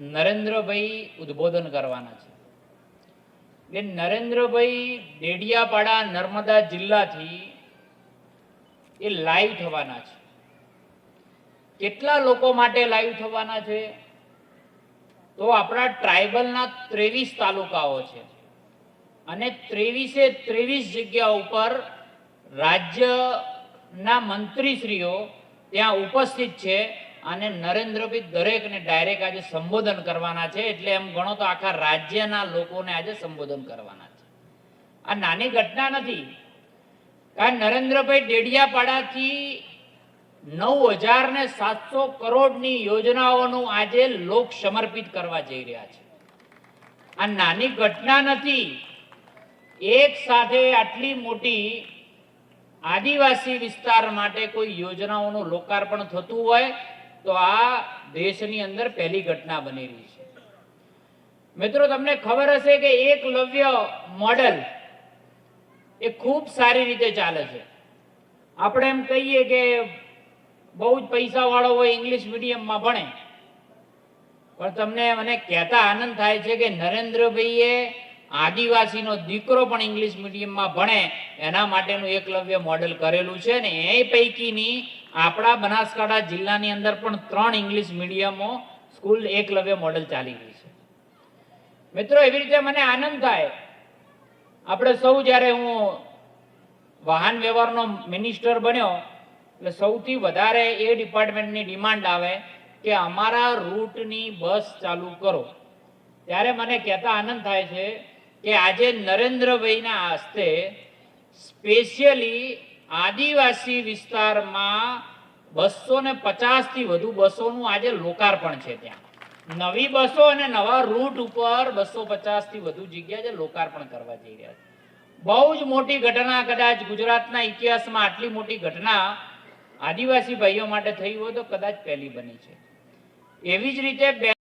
નરેન્દ્રભાઈ ઉદ્બોધન કરવાના છે. એટલે નરેન્દ્રભાઈ ડેડિયાપાડા નર્મદા જિલ્લાથી એ લાઈવ થવાના છે. કેટલા લોકો માટે લાઈવ થવાના છે? તો આપણા ટ્રાઇબલના ત્રેવીસ તાલુકાઓ છે. અને ત્રેવીસે ત્રેવીસ જગ્યા ઉપર રાજ્યના મંત્રીશ્રીઓ ત્યાં ઉપસ્થિત છે. અને નરેન્દ્રભાઈ દરેકને ડાયરેક્ટ આજે સંબોધન કરવાના છે. એટલે એમ ગણો તો આખા રાજ્યના લોકોને આજે સંબોધન કરવાના છે. આ નાની ઘટના નથી. કારણ નરેન્દ્રભાઈ ડેડિયાપાડાથી નવ હજાર ને સાતસો કરોડની યોજનાઓનું આજે લોક સમર્પિત કરવા જઈ રહ્યા છે. આ નાની ઘટના નથી. એક સાથે આટલી મોટી આદિવાસી વિસ્તાર માટે કોઈ યોજનાઓનું લોકાર્પણ થતું હોય તો આ દેશની અંદર પહેલી ઘટના બનેલી છે. મિત્રો, તમને ખબર હશે કે એકલવ્ય મોડલ એ ખૂબ સારી રીતે ચાલે છે. આપણે એમ કહીએ કે બહુ જ પૈસા વાળો હોય ઇંગ્લિશ મીડિયમમાં ભણે. પણ તમને મને કહેતા આનંદ થાય છે કે નરેન્દ્રભાઈએ આદિવાસીનો દીકરો પણ ઇંગ્લિશ મીડિયમમાં ભણે. એના માટેનું એકલવ્ય મોડેલ કરેલું છે ને એ પૈકીની આપણા બનાસકાંઠા જિલ્લાની અંદર પણ ત્રણ ઇંગ્લિશ મીડિયમો સ્કૂલ એકલવ્ય મોડેલ ચાલી રહી છે. મિત્રો, એવી રીતે મને આનંદ થાય. આપણે સૌ જ્યારે હું વાહન વ્યવહારનો મિનિસ્ટર બન્યો, એટલે સૌથી વધારે એ ડિપાર્ટમેન્ટની ડિમાન્ડ આવે કે અમારા રૂટની બસ ચાલુ કરો. ત્યારે મને કહેતા આનંદ થાય છે કે આજે નરેન્દ્રભાઈના હસ્તે સ્પેશિયલી આદિવાસી વિસ્તારમાં બસો ને પચાસથી વધુ બસોનું આજે લોકાર્પણ છે ત્યાં. નવી બસો અને નવા રૂટ ઉપર બસો પચાસથી વધુ જગ્યા જે લોકાર્પણ કરવા જઈ રહ્યા છે. બહુ જ મોટી ઘટના કદાચ ગુજરાતના ઇતિહાસમાં આટલી મોટી ઘટના આદિવાસી ભાઈઓ માટે થઈ હોય તો કદાચ પહેલી બની છે. એવી જ રીતે